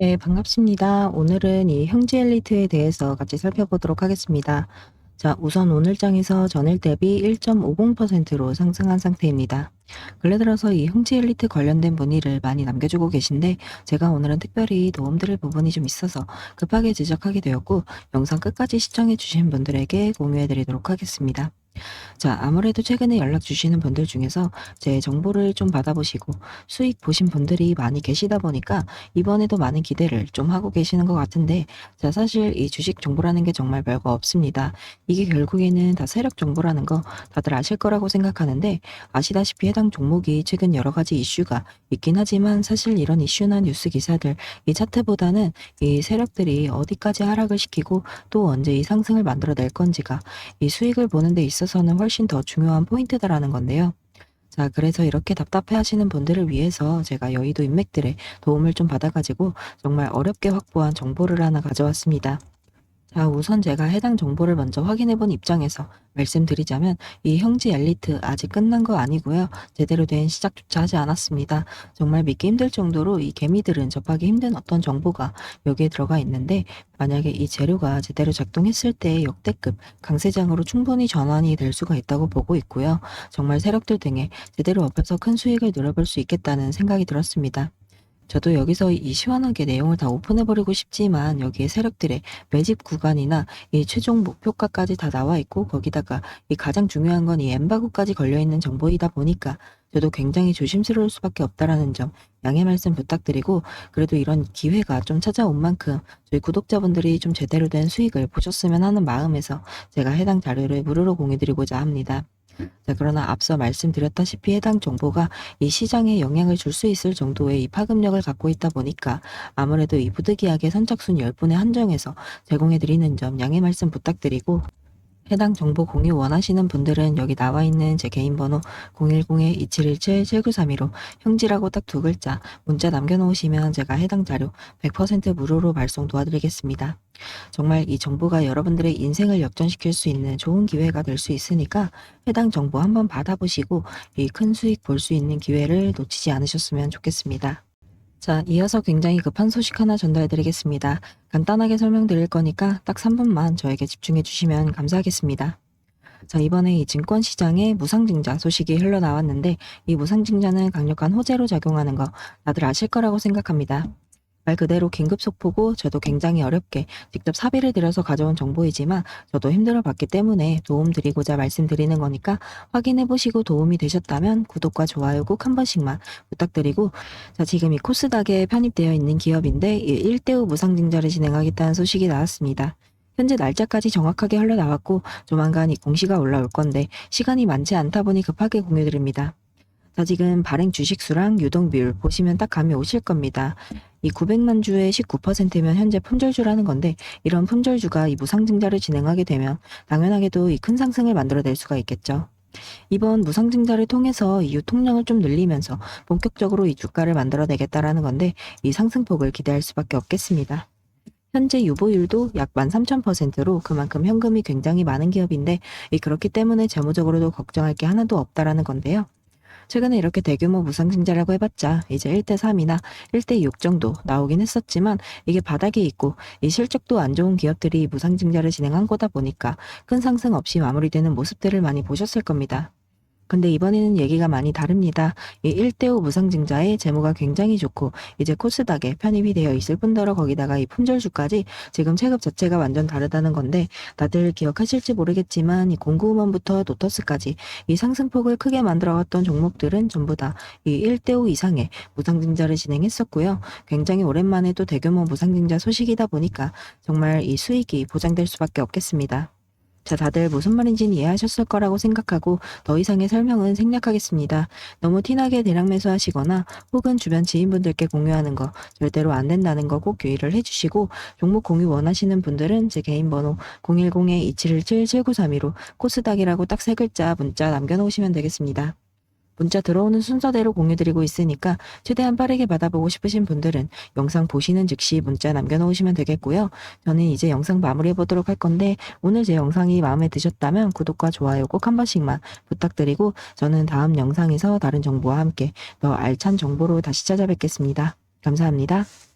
네, 반갑습니다. 오늘은 이 형제 엘리트에 대해서 같이 살펴보도록 하겠습니다. 자, 우선 오늘 장에서 전일 대비 1.50%로 상승한 상태입니다. 근래 들어서 이 형제 엘리트 관련된 문의를 많이 남겨주고 계신데 제가 오늘은 특별히 도움드릴 부분이 좀 있어서 급하게 지적하게 되었고 영상 끝까지 시청해 주신 분들에게 공유해 드리도록 하겠습니다. 자, 아무래도 최근에 연락 주시는 분들 중에서 제 정보를 좀 받아보시고 수익 보신 분들이 많이 계시다 보니까 이번에도 많은 기대를 좀 하고 계시는 것 같은데, 자, 사실 이 주식 정보라는 게 정말 별거 없습니다. 이게 결국에는 다 세력 정보라는 거 다들 아실 거라고 생각하는데, 아시다시피 해당 종목이 최근 여러 가지 이슈가 있긴 하지만 사실 이런 이슈나 뉴스 기사들, 이 차트보다는 이 세력들이 어디까지 하락을 시키고 또 언제 이 상승을 만들어낼 건지가 이 수익을 보는 데 있어서 는 훨씬 더 중요한 포인트다라는 건데요. 자, 그래서 이렇게 답답해 하시는 분들을 위해서 제가 여의도 인맥들의 도움을 좀 받아가지고 정말 어렵게 확보한 정보를 하나 가져왔습니다. 자, 우선 제가 해당 정보를 먼저 확인해 본 입장에서 말씀드리자면 이 형제 엘리트 아직 끝난 거 아니고요. 제대로 된 시작조차 하지 않았습니다. 정말 믿기 힘들 정도로 이 개미들은 접하기 힘든 어떤 정보가 여기에 들어가 있는데 만약에 이 재료가 제대로 작동했을 때 역대급 강세장으로 충분히 전환이 될 수가 있다고 보고 있고요. 정말 세력들 등에 제대로 업혀서 큰 수익을 누려볼 수 있겠다는 생각이 들었습니다. 저도 여기서 이 시원하게 내용을 다 오픈해버리고 싶지만 여기에 세력들의 매집 구간이나 이 최종 목표가까지 다 나와 있고 거기다가 이 가장 중요한 건 이 엠바고까지 걸려있는 정보이다 보니까 저도 굉장히 조심스러울 수밖에 없다라는 점 양해 말씀 부탁드리고 그래도 이런 기회가 좀 찾아온 만큼 저희 구독자분들이 좀 제대로 된 수익을 보셨으면 하는 마음에서 제가 해당 자료를 무료로 공유드리고자 합니다. 자, 그러나 앞서 말씀드렸다시피 해당 정보가 이 시장에 영향을 줄 수 있을 정도의 이 파급력을 갖고 있다 보니까 아무래도 이 부득이하게 선착순 10분에 한정해서 제공해 드리는 점 양해 말씀 부탁드리고 해당 정보 공유 원하시는 분들은 여기 나와 있는 제 개인 번호 010-2717-7932로 형지라고 딱 두 글자 문자 남겨놓으시면 제가 해당 자료 100% 무료로 발송 도와드리겠습니다. 정말 이 정보가 여러분들의 인생을 역전시킬 수 있는 좋은 기회가 될 수 있으니까 해당 정보 한번 받아보시고 이 큰 수익 볼 수 있는 기회를 놓치지 않으셨으면 좋겠습니다. 자, 이어서 굉장히 급한 소식 하나 전달해 드리겠습니다. 간단하게 설명드릴 거니까 딱 3분만 저에게 집중해 주시면 감사하겠습니다. 자, 이번에 이 증권 시장에 무상증자 소식이 흘러나왔는데 이 무상증자는 강력한 호재로 작용하는 거 다들 아실 거라고 생각합니다. 말 그대로 긴급 속보고 저도 굉장히 어렵게 직접 사비를 들여서 가져온 정보이지만 저도 힘들어 봤기 때문에 도움 드리고자 말씀드리는 거니까 확인해 보시고 도움이 되셨다면 구독과 좋아요 꼭 한 번씩만 부탁드리고 자 지금 이 코스닥에 편입되어 있는 기업인데 이 1대5 무상증자를 진행하겠다는 소식이 나왔습니다. 현재 날짜까지 정확하게 흘러나왔고 조만간 이 공시가 올라올 건데 시간이 많지 않다 보니 급하게 공유드립니다. 자, 지금 발행 주식수랑 유동 비율 보시면 딱 감이 오실 겁니다. 이 900만 주의 19%면 현재 품절주라는 건데 이런 품절주가 이 무상증자를 진행하게 되면 당연하게도 이 큰 상승을 만들어낼 수가 있겠죠. 이번 무상증자를 통해서 이 유통량을 좀 늘리면서 본격적으로 이 주가를 만들어내겠다라는 건데 이 상승폭을 기대할 수밖에 없겠습니다. 현재 유보율도 약 13,000%로 그만큼 현금이 굉장히 많은 기업인데 이 그렇기 때문에 재무적으로도 걱정할 게 하나도 없다라는 건데요. 최근에 이렇게 대규모 무상증자라고 해봤자 이제 1대 3이나 1대 6 정도 나오긴 했었지만 이게 바닥에 있고 이 실적도 안 좋은 기업들이 무상증자를 진행한 거다 보니까 큰 상승 없이 마무리되는 모습들을 많이 보셨을 겁니다. 근데 이번에는 얘기가 많이 다릅니다. 이 1대5 무상증자의 재무가 굉장히 좋고 이제 코스닥에 편입이 되어 있을 뿐더러 거기다가 이 품절주까지 지금 체급 자체가 완전 다르다는 건데 다들 기억하실지 모르겠지만 이 공구음원부터 노터스까지 이 상승폭을 크게 만들어왔던 종목들은 전부 다 이 1대5 이상의 무상증자를 진행했었고요. 굉장히 오랜만에 또 대규모 무상증자 소식이다 보니까 정말 이 수익이 보장될 수밖에 없겠습니다. 자, 다들 무슨 말인지는 이해하셨을 거라고 생각하고 더 이상의 설명은 생략하겠습니다. 너무 티나게 대량 매수하시거나 혹은 주변 지인분들께 공유하는 거 절대로 안 된다는 거 꼭 유의를 해주시고 종목 공유 원하시는 분들은 제 개인 번호 010-2717-7932로 코스닥이라고 딱 세 글자 문자 남겨놓으시면 되겠습니다. 문자 들어오는 순서대로 공유드리고 있으니까 최대한 빠르게 받아보고 싶으신 분들은 영상 보시는 즉시 문자 남겨놓으시면 되겠고요. 저는 이제 영상 마무리해 보도록 할 건데 오늘 제 영상이 마음에 드셨다면 구독과 좋아요 꼭 한 번씩만 부탁드리고 저는 다음 영상에서 다른 정보와 함께 더 알찬 정보로 다시 찾아뵙겠습니다. 감사합니다.